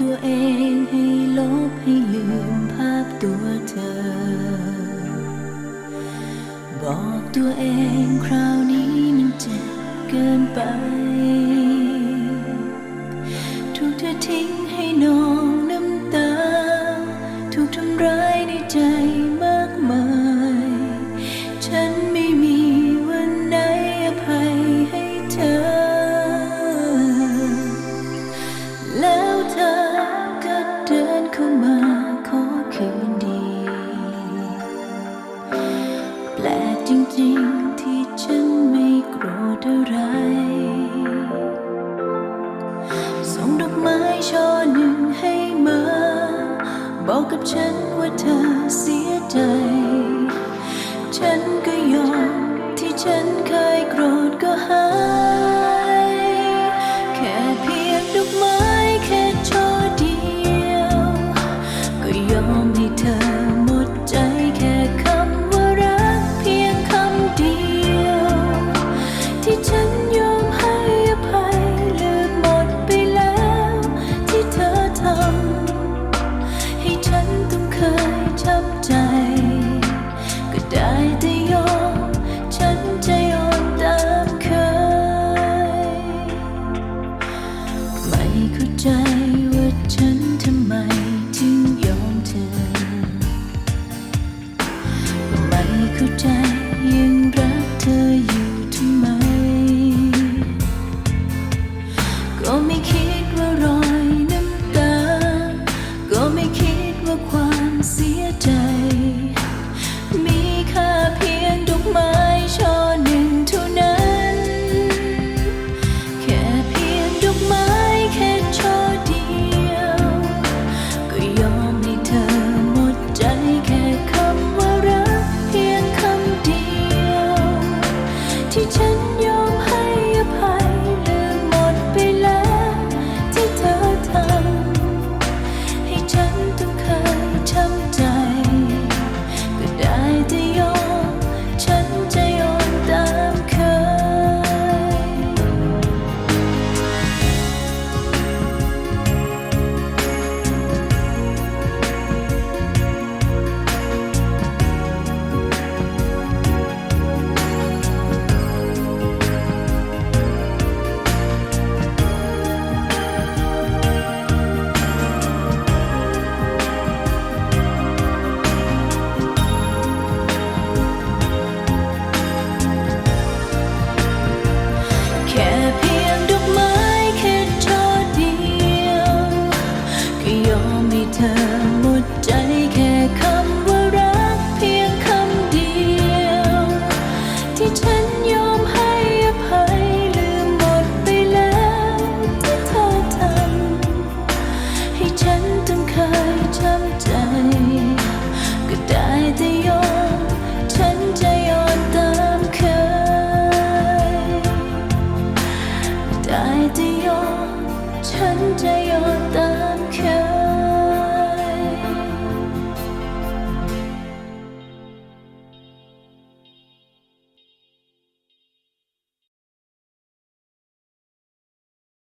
ตัวเองให้ลบให้ลืมภาพตัวเธอ บอกตัวเองคราวนี้มันเจ็บเกินไป ที่ฉันไม่โกรธอะไรส่งดอกไม้ชนึงให้มา บอกกับฉันว่าเธอเสียใจ ใจยังร